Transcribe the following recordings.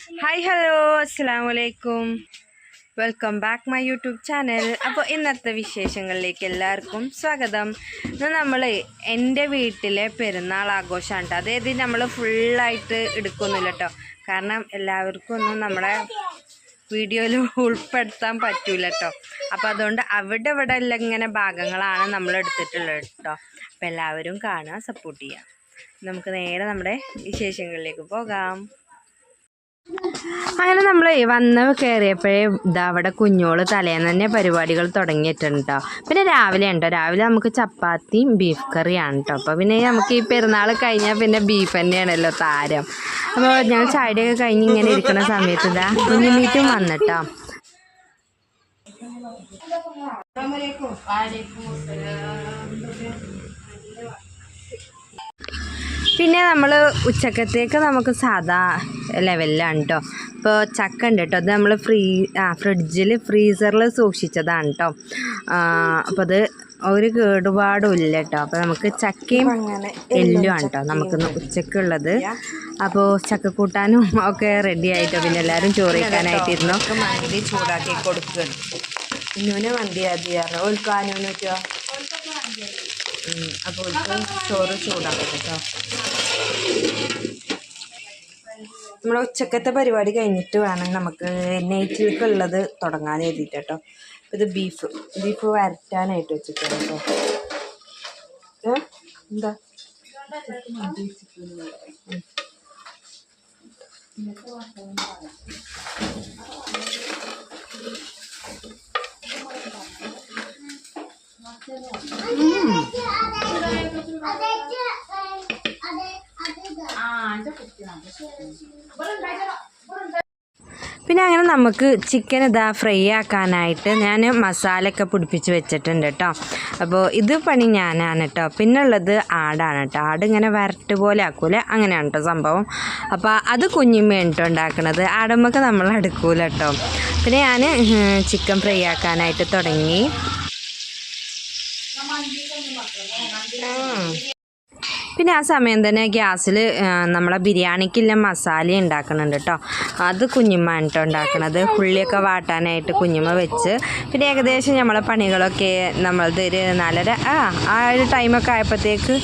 Hi hello അസ്സാം വലൈക്കും welcome back my YouTube channel അപ്പോൾ ഇന്നത്തെ വിശേഷങ്ങളിലേക്ക് എല്ലാവർക്കും സ്വാഗതം. ഇന്ന് നമ്മൾ എന്റെ വീട്ടിലെ പെരുന്നാൾ ആഘോഷമാണ് കേട്ടോ. അതായത് നമ്മൾ ഫുള്ളായിട്ട് എടുക്കൊന്നുമില്ല കേട്ടോ. കാരണം എല്ലാവർക്കും ഒന്നും നമ്മളെ വീഡിയോയിൽ ഉൾപ്പെടുത്താൻ പറ്റൂല കേട്ടോ. അപ്പോൾ അതുകൊണ്ട് അവിടെ ഇവിടെ എല്ലാം ഇങ്ങനെ ഭാഗങ്ങളാണ് നമ്മൾ എടുത്തിട്ടുള്ളത് കേട്ടോ. അപ്പോൾ എല്ലാവരും കാണുക സപ്പോർട്ട് ചെയ്യുക. നമുക്ക് നേരെ നമ്മുടെ വിശേഷങ്ങളിലേക്ക് പോകാം. അങ്ങനെ നമ്മൾ വന്ന് കയറിയപ്പോഴേ ഇതാ അവിടെ കുഞ്ഞോൾ തലേന്ന് തന്നെ പരിപാടികൾ തുടങ്ങിയിട്ടുണ്ട് പിന്നെ രാവിലെ ഉണ്ടോ. രാവിലെ നമുക്ക് ചപ്പാത്തിയും ബീഫ് കറിയാണ് കേട്ടോ അപ്പോൾ പിന്നെ നമുക്ക് ഈ പെരുന്നാൾ കഴിഞ്ഞാൽ പിന്നെ ബീഫ് തന്നെയാണല്ലോ താരം. അപ്പോൾ ഞങ്ങൾ ചായയുടെയൊക്കെ കഴിഞ്ഞ് ഇങ്ങനെ ഇരിക്കുന്ന സമയത്ത് ഇതാ കുഞ്ഞുമീറ്റും വന്നിട്ടോ. പിന്നെ നമ്മൾ ഉച്ചക്കത്തേക്ക് നമുക്ക് സാധാ ലെവലിലാണ് കേട്ടോ ഇപ്പോൾ ചക്ക ഉണ്ട് കേട്ടോ അത് നമ്മൾ ഫ്രീ ആ ഫ്രിഡ്ജിൽ ഫ്രീസറിൽ സൂക്ഷിച്ചതാണ് കേട്ടോ അപ്പോൾ അത് ഒരു കേടുപാടും ഇല്ല കേട്ടോ അപ്പോൾ നമുക്ക് ചക്കയും എല്ലും ആണ് കേട്ടോ നമുക്ക് ഉച്ചക്കുള്ളത്. അപ്പോൾ ചക്ക കൂട്ടാനും ഒക്കെ റെഡി ആയിട്ടോ പിന്നെ എല്ലാവരും ചോറ് കഴിക്കാനായിട്ടിരുന്നു. മന്തി ചൂടാക്കി കൊടുക്കുന്നു ഇന്നുവിനെ മന്തി ആദ്യം ഓൽക്കാനൂനോ അപ്പോൾ ചോറ് ചൂടാക്കും കേട്ടോ നമ്മുടെ ഉച്ചക്കത്തെ പരിപാടി കഴിഞ്ഞിട്ട് വേണം നമുക്ക് നൈറ്റിലേക്ക് ഉള്ളത് തുടങ്ങാൻ എഴുതിയിട്ട് കേട്ടോ ഇത് ബീഫ് ബീഫ് വരട്ടാനായിട്ട് വെച്ചിട്ടുണ്ട് കേട്ടോ എന്താ എന്താ? പിന്നെ അങ്ങനെ നമുക്ക് ചിക്കൻ ഇതാ ഫ്രൈ ആക്കാനായിട്ട് ഞാൻ മസാലയൊക്കെ പിടിപ്പിച്ച് വെച്ചിട്ടുണ്ട് കേട്ടോ അപ്പോൾ ഇത് പണി ഞാനാണ് കേട്ടോ പിന്നെ ഉള്ളത് ആടാണ് കേട്ടോ ആട് ഇങ്ങനെ വരട്ട് പോലെ ആക്കൂലേ? അങ്ങനെയാണ് കേട്ടോ സംഭവം. അപ്പോൾ അത് കുഞ്ഞിമ്മയാണ് കേട്ടോ ഉണ്ടാക്കണത്. ആടുമ്മൊക്കെ നമ്മൾ എടുക്കൂല കേട്ടോ പിന്നെ ഞാൻ ചിക്കൻ ഫ്രൈ ആക്കാനായിട്ട് തുടങ്ങി. പിന്നെ ആ സമയം തന്നെ ഗ്യാസിൽ നമ്മളെ ബിരിയാണിക്കില്ല മസാല ഉണ്ടാക്കുന്നുണ്ട് കേട്ടോ അത് കുഞ്ഞുമ്മ കേട്ടോ ഉണ്ടാക്കണത് ഉള്ളിയൊക്കെ വാട്ടാനായിട്ട് കുഞ്ഞുമ്മ വെച്ച് പിന്നെ ഏകദേശം നമ്മളെ പണികളൊക്കെ നമ്മളത് ഒരു നാലര ആ ആ ഒരു ടൈമൊക്കെ ആയപ്പോഴത്തേക്ക്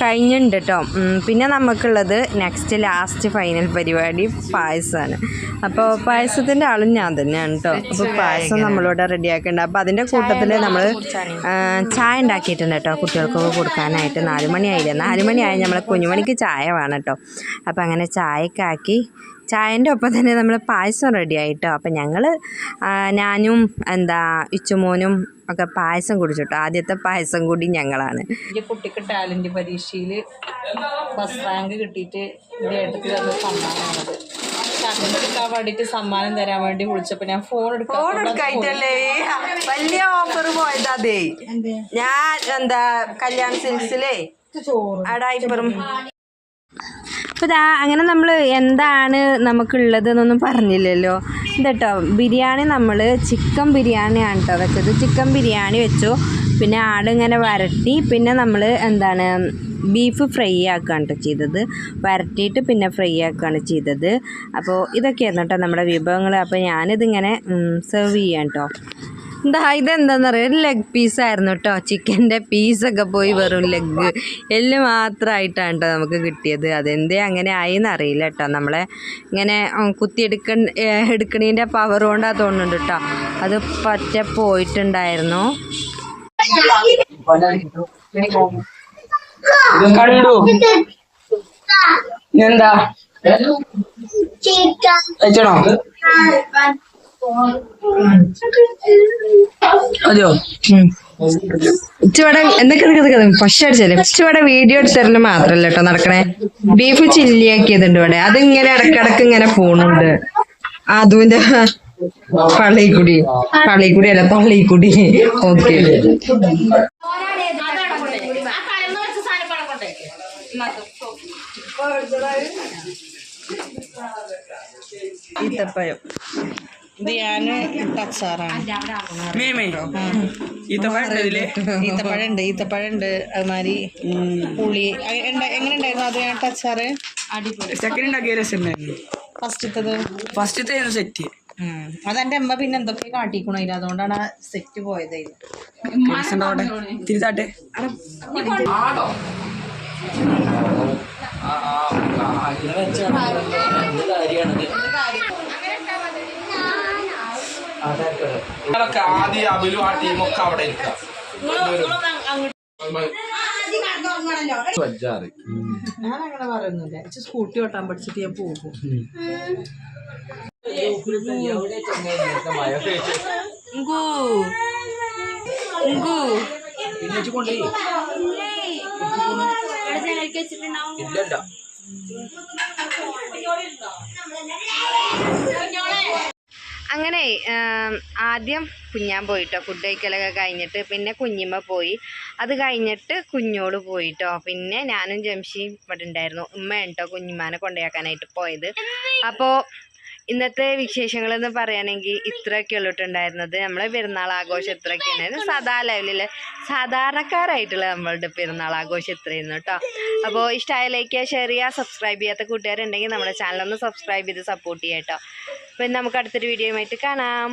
കഴിഞ്ഞിട്ടുണ്ട് കേട്ടോ പിന്നെ നമുക്കുള്ളത് നെക്സ്റ്റ് ലാസ്റ്റ് ഫൈനൽ പരിപാടി പായസമാണ് അപ്പോൾ പായസത്തിന്റെ ആളും ഞാൻ തന്നെയാണ് കേട്ടോ അപ്പോൾ പായസം നമ്മളിവിടെ റെഡിയാക്കുന്നുണ്ട് അപ്പോൾ അതിന്റെ കൂട്ടത്തിൽ നമ്മൾ ചായ ഉണ്ടാക്കിയിട്ടുണ്ട് കേട്ടോ കുട്ടികൾക്കൊക്കെ കൊടുക്കാനായിട്ട്. നാലുമണിയായില്ല നാലുമണിയായി നമ്മൾ കുഞ്ഞുമണിക്ക് ചായ വേണം കേട്ടോ അപ്പോൾ അങ്ങനെ ചായക്കാക്കി ചായന്റെ ഒപ്പം തന്നെ നമ്മൾ പായസം റെഡി ആയിട്ടോ. അപ്പം ഞങ്ങൾ ഞാനും എന്താ ഇച്ചുമോനും ഒക്കെ പായസം കുടിച്ചിട്ടോ. ആദ്യത്തെ പായസം കൂടി ഞങ്ങളാണ്. കുട്ടിക്ക് ടാലന്റ് പരീക്ഷയിൽ ഫസ്റ്റ് റാങ്ക് കിട്ടിയിട്ട് ഏട്ടത്തിൽ തന്ന സമ്മാനമാണത്. ചാക്കന് കിട്ടാൻ വേണ്ടിയിട്ട് സമ്മാനം തരാൻ വേണ്ടി വിളിച്ചപ്പോൾ ഞാൻ ഫോൺ ഫോൺ എടുക്കാൻ എടുക്കായിട്ടല്ലേ? വലിയ ഓഫർ പോയത് അതേ ഞാൻ എന്താ കല്യാൺ സിൽക്സിലേ അടായിപ്പറും അപ്പോൾ ഇതാ അങ്ങനെ നമ്മൾ എന്താണ് നമുക്കുള്ളത് എന്നൊന്നും പറഞ്ഞില്ലല്ലോ. ഇതട്ടോ ബിരിയാണി നമ്മൾ ചിക്കൻ ബിരിയാണിയാണ് കേട്ടോ വെച്ചത്. ചിക്കൻ ബിരിയാണി വെച്ചു. പിന്നെ ആട് ഇങ്ങനെ വരട്ടി പിന്നെ നമ്മൾ എന്താണ് ബീഫ് ഫ്രൈ ആക്കുകയാണ് ചെയ്തത്. വരട്ടിയിട്ട് പിന്നെ ഫ്രൈ ആക്കുകയാണ് ചെയ്തത്. അപ്പോൾ ഇതൊക്കെയായിരുന്നു കേട്ടോ നമ്മുടെ വിഭവങ്ങൾ അപ്പോൾ ഞാനിതിങ്ങനെ സെർവ് ചെയ്യാം കേട്ടോ എന്താ ഇതെന്താന്ന് പറയുക ഒരു ലെഗ് പീസായിരുന്നു കേട്ടോ ചിക്കന്റെ പീസൊക്കെ പോയി വെറും ലെഗ് എല്ല് മാത്രമായിട്ടാണ് കേട്ടോ നമുക്ക് കിട്ടിയത്. അതെന്തേ അങ്ങനെ ആയിന്ന് അറിയില്ല കേട്ടോ നമ്മളെ ഇങ്ങനെ കുത്തിയെടുക്ക എടുക്കണീന്റെ പവർ കൊണ്ടാണ് തോന്നുന്നുണ്ട് കേട്ടോ അത് പറ്റ പോയിട്ടുണ്ടായിരുന്നു. കണ്ടു എന്താ അയച്ചണോ അതെയോ? ഇച്ചിവിടെ എന്തൊക്കെ പക്ഷേ അടിച്ചല്ലേ ഇച്ചിവിടെ വീഡിയോ എടുത്തരൽ മാത്രല്ല കേട്ടോ നടക്കണേ? ബീഫ് ചില്ലിയാക്കിയതുണ്ട് ഇവിടെ. അത് ഇങ്ങനെ ഇടക്കിടക്ക് ഇങ്ങനെ പോണുണ്ട്. അതുവിന്റെ പള്ളിക്കുടി. പള്ളിക്കുടി അല്ല പള്ളിക്കുടി. ഓക്കെ ഈത്തപ്പഴം. ഇത് ഞാൻ ഇട്ട അച്ചാറാണ് മേമേ ഈത്തപ്പഴല്ലേ ഈത്തപ്പഴം ഉണ്ട് ഈത്തപ്പഴം ഉണ്ട് അതുമാതിരി പുളി എങ്ങനെയുണ്ടായിരുന്നു ഉണ്ട- എങ്ങനെ ഉണ്ടായിരുന്നു അത് ഞാൻ അച്ചാറ് ഫസ്റ്റത്തത് ഫസ്റ്റത്തെ സെറ്റ് അതെന്റെ അമ്മ പിന്നെ എന്തൊക്കെ കാട്ടിക്കണോ അതുകൊണ്ടാണ് ആ സെറ്റ് പോയത് ആ അവിടെ തിരിച്ചാട്ടെ ആദ്യം അബിലും ആ ടീമൊക്കെ അവിടെ ഇരിക്കാം ഞാൻ അങ്ങനെ പറയുന്നില്ല. സ്കൂട്ടി ഓട്ടാൻ പഠിച്ചിട്ട് ഞാൻ പോകും. ഇങ്കു. അങ്ങനെ ആദ്യം കുഞ്ഞാൻ പോയിട്ടോ ഫുഡ് കഴിക്കലൊക്കെ കഴിഞ്ഞിട്ട് പിന്നെ കുഞ്ഞിമ്മ പോയി. അത് കഴിഞ്ഞിട്ട് കുഞ്ഞോട് പോയിട്ടോ. പിന്നെ ഞാനും ജംഷിയും ഇവിടെ ഉണ്ടായിരുന്നു. ഉമ്മ കേട്ടോ കുഞ്ഞിമ്മനെ കൊണ്ടുപോയാക്കാനായിട്ട് പോയത്. അപ്പോൾ ഇന്നത്തെ വിശേഷങ്ങളെന്ന് പറയുകയാണെങ്കിൽ ഇത്രയൊക്കെ ഉള്ളിട്ടുണ്ടായിരുന്നത്. നമ്മളെ പെരുന്നാൾ ആഘോഷം ഇത്രയൊക്കെയാണ്. സാധാ ലെവലിൽ സാധാരണക്കാരായിട്ടുള്ള നമ്മളുടെ പെരുന്നാൾ ആഘോഷം ഇത്രയായിരുന്നു കേട്ടോ അപ്പോൾ ഇഷ്ടമായ ലൈക്ക് ചെയ്യുക ഷെയർ ചെയ്യുക സബ്സ്ക്രൈബ് ചെയ്യാത്ത കൂട്ടുകാരുണ്ടെങ്കിൽ നമ്മുടെ ചാനലൊന്ന് സബ്സ്ക്രൈബ് ചെയ്ത് സപ്പോർട്ട് ചെയ്യാം കേട്ടോ അപ്പം നമുക്ക് അടുത്തൊരു വീഡിയോയുമായിട്ട് കാണാം.